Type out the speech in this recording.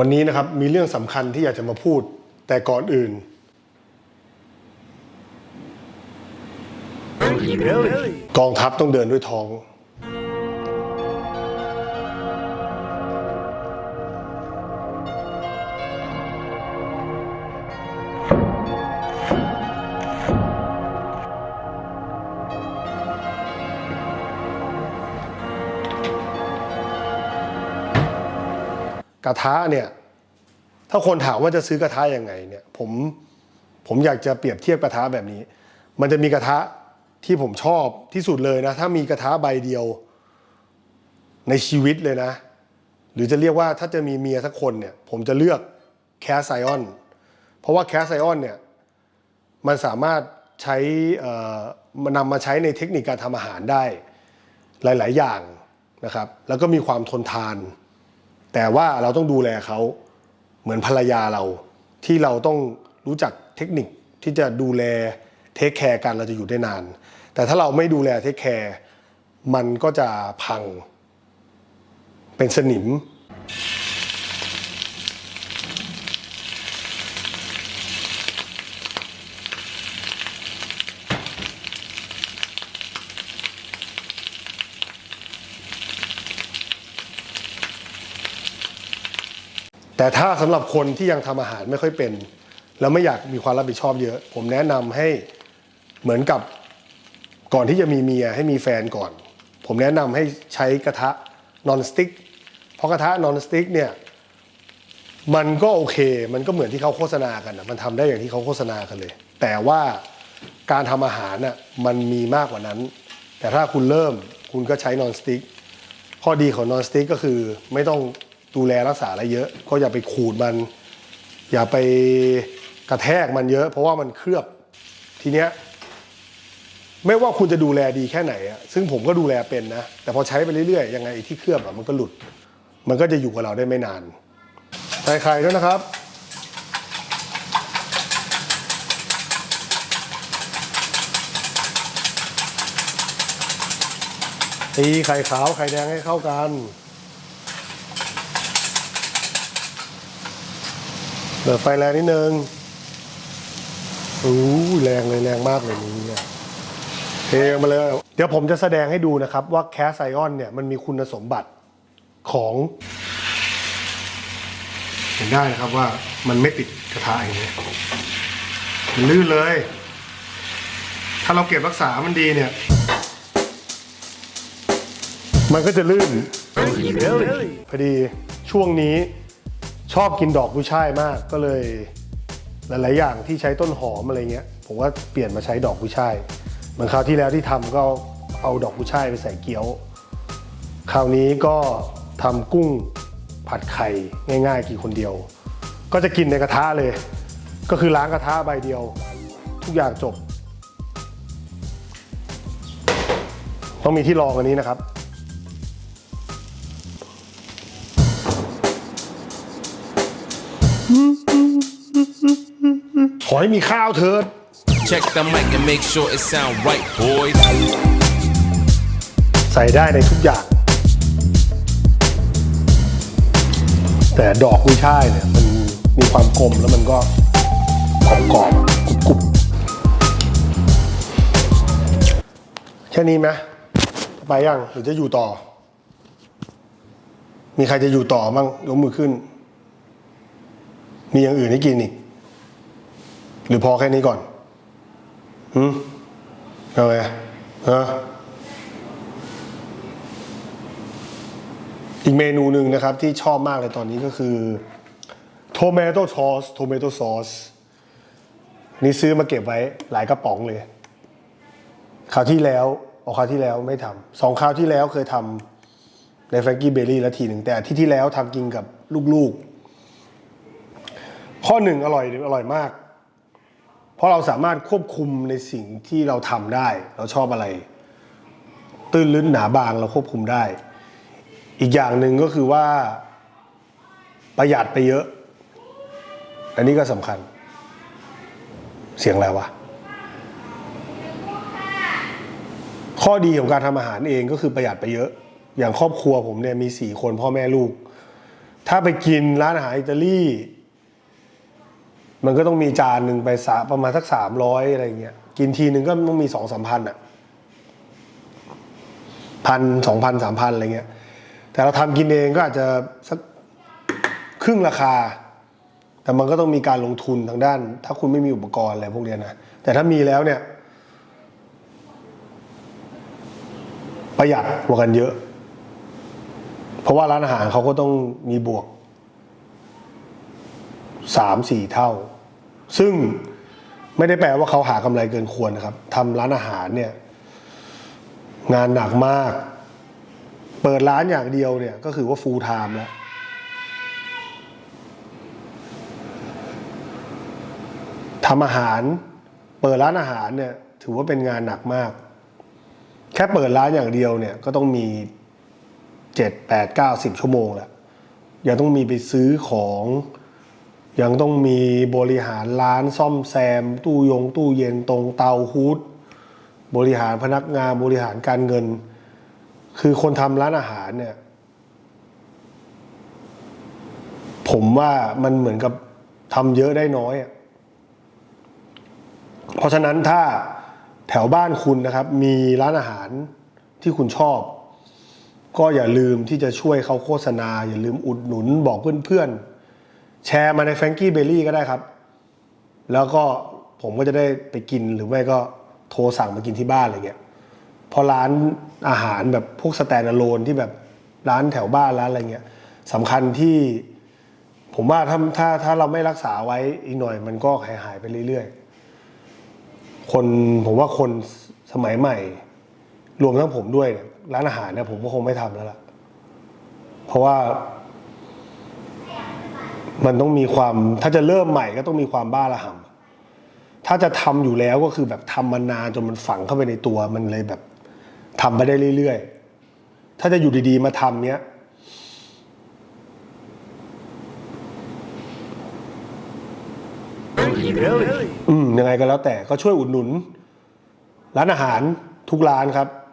วันนี้นะครับมีเรื่องสำคัญที่อยากจะมาพูด แต่ก่อนอื่น กองทัพต้องเดินด้วยท้อง กระทะเนี่ย ถ้าคนถามว่าจะซื้อกระทะยังไงเนี่ยผมผมอยากจะเปรียบเทียบกระทะแบบนี้ มันจะมีกระทะที่ผมชอบที่สุดเลยนะ ถ้ามีกระทะใบเดียวในชีวิตเลยนะ หรือจะเรียกว่าถ้าจะมีเมียสักคนเนี่ย ผมจะเลือกแคสไซออนเพราะว่าแคสไซออนเนี่ยมันสามารถใช้มันนำมาใช้ในเทคนิคการทำอาหารได้หลาย ๆ อย่างนะครับ แล้วก็มีความทนทาน แต่ว่าเราต้องดูแลเขา เหมือนภรรยาเรา ที่เราต้องรู้จักเทคนิคที่จะดูแลเทคแคร์กันเราจะอยู่ได้นาน แต่ถ้าเราไม่ดูแลเทคแคร์มันก็จะพัง เป็นสนิม แต่ถ้าสำหรับคนที่ยังทำอาหารไม่ค่อยเป็น แล้วไม่อยากมีความรับผิดชอบเยอะ ผมแนะนำให้เหมือนกับก่อนที่จะมีเมียให้มีแฟนก่อน ผมแนะนำให้ใช้กระทะนอนสติ๊กเพราะกระทะนอนสติ๊กเนี่ยมันก็โอเค มันก็เหมือนที่เขาโฆษณากันนะมันทำได้อย่างที่เขาโฆษณากันเลย แต่ว่าการทำอาหารน่ะมันมีมากกว่านั้น แต่ถ้าคุณเริ่มคุณก็ใช้นอนสติ๊กข้อดีของนอนสติ๊กก็คือไม่ต้อง ดูแลรักษาอะไรเยอะ ก็อย่าไปขูดมัน อย่าไปกระแทกมันเยอะ เพราะว่ามันเคลือบทีเนี้ยไม่ว่าคุณจะดูแลดีแค่ไหนอะซึ่งผมก็ดูแลเป็นนะ แต่พอใช้ไปเรื่อยๆ ยังไงไอ้ที่เคลือบอะมันก็หลุด มันก็จะอยู่กับเราได้ไม่นานใส่ไข่ด้วยนะครับ ตีไข่ขาวไข่แดงให้เข้ากัน เปิดไฟแรงนิดนึงอู้แรงเลยแรงมากเลยนี่เทมาเลย เดี๋ยวผมจะแสดงให้ดูนะครับว่าแคสไซออนเนี่ยมันมีคุณสมบัติของ เห็นได้นะครับว่ามันไม่ติดกระทะอย่างนี้มันลื่นเลย ถ้าเราเก็บรักษามันดีเนี่ย มันก็จะลื่นพอดีช่วงนี้ ชอบกินดอกกุยช่ายมากก็เลยหลาย ๆ อย่างที่ใช้ต้นหอมอะไรเงี้ย ผมว่าเปลี่ยนมาใช้ดอกกุยช่ายเหมือนคราวที่แล้วที่ทำก็เอาดอกกุยช่ายไปใส่เกี๊ยว คราวนี้ก็ทำกุ้งผัดไข่ง่าย ๆ กินคนเดียว ก็จะกินในกระทะเลย ก็คือล้างกระทะใบเดียว ทุกอย่างจบ ต้องมีที่รองอันนี้นะครับ ขอให้มีข้าวเถิด Check the mic and make sure it sound right, boys. ใส่ได้ในทุกอย่าง แต่ดอกกุ้ยช่ายเนี่ย มันมีความกลมแล้วมันก็กรอบกรอบๆกรุบกรุบแค่นี้ไหมไปยังหรือจะอยู่ต่อ มีใครจะอยู่ต่อบ้างยกมือขึ้น มีอย่างอื่นให้กินอีก หรือพอแค่นี้ก่อนหืมเอาไงฮะอีกเมนูหนึ่งนะครับที่ชอบมากเลยตอนนี้ก็คือ tomato sauce tomato sauce นี่ซื้อมาเก็บไว้หลายกระป๋องเลยคราวที่แล้วเอาคราวที่แล้วไม่ทำสองคราวที่แล้วเคยทำในแฟรงกี้เบลลี่ล้วทีหนึ่งแต่ที่ที่แล้วทำกินกับลูกๆ ข้อหนึ่งอร่อยอร่อยมาก เพราะเราสามารถควบคุมในสิ่งที่เราทำได้ เราชอบอะไร ตื้นลึกหนาบางเราควบคุมได้ อีกอย่างหนึ่งก็คือว่าประหยัดไปเยอะ อันนี้ก็สำคัญ เสียงอะไรวะ ข้อดีของการทำอาหารเองก็คือประหยัดไปเยอะ อย่างครอบครัวผมเนี่ยมีสี่คนพ่อแม่ลูก ถ้าไปกินร้านอาหารอิตาลี มันก็ต้องมีจานหนึ่งไปสาประมาณสักสามร้อยอะไรเงี้ยกินทีหนึ่งก็ต้องมีสองสามพันอะพันสองพันสามพันอะไรเงี้ย แต่เราทำกินเองก็อาจจะสักครึ่งราคา แต่มันก็ต้องมีการลงทุนทางด้าน ถ้าคุณไม่มีอุปกรณ์อะไรพวกเนี้ยนะแต่ถ้ามีแล้วเนี่ย ประหยัดกว่ากันเยอะ เพราะว่าร้านอาหารเขาก็ต้องมีบวก สามสี่เท่า ซึ่งไม่ได้แปลว่าเขาหากำไรเกินควรนะครับทำร้านอาหารเนี่ย งานหนักมาก เปิดร้านอย่างเดียวเนี่ย ก็คือว่าฟูลไทม์แล้ว ทำอาหาร เปิดร้านอาหารเนี่ย ถือว่าเป็นงานหนักมาก แค่เปิดร้านอย่างเดียวเนี่ย ก็ต้องมีเจ็ดแปดเก้าสิบชั่วโมงแหละยังต้องมีไปซื้อของ ยังต้องมีบริหารร้านซ่อมแซม ตู้ยง ตู้เย็นตรงเตาฮูดบริหารพนักงานบริหารการเงิน คือคนทำร้านอาหารเนี่ย ผมว่ามันเหมือนกับทำเยอะได้น้อยอะเพราะฉะนั้นถ้าแถวบ้านคุณนะครับ มีร้านอาหารที่คุณชอบ ก็อย่าลืมที่จะช่วยเขาโฆษณา อย่าลืมอุดหนุนบอกเพื่อนๆ แชร์มาในแฟรงกี้เบลลี่ก็ได้ครับ แล้วก็ผมก็จะได้ไปกินหรือไม่ก็โทรสั่งมากินที่บ้านอะไรเงี้ยพราะร้านอาหารแบบพวกสแตนด์อะโลนที่แบบร้านแถวบ้านร้านอะไรเงี้ยสำคัญที่ผมว่าถ้าถ้าถ้าเราไม่รักษาไว้อีกหน่อย มันก็หายหายไปเรื่อยๆ คนผมว่าคนสมัยใหม่ รวมทั้งผมด้วยร้านอาหารเนี่ยผมก็คงไม่ทำแล้วล่ะ เพราะว่า มันต้องมีความถ้าจะเริ่มใหม่ก็ต้องมีความบ้าระห่ำถ้าจะทำอยู่แล้วก็คือแบบทำมานานจนมันฝังเข้าไปในตัวมันเลยแบบทำไปได้เรื่อยๆ ถ้าจะอยู่ดีๆมาทำเนี้ย อืมยังไงก็แล้วแต่ก็ช่วยอุดหนุน ร้านอาหารทุกร้านครับ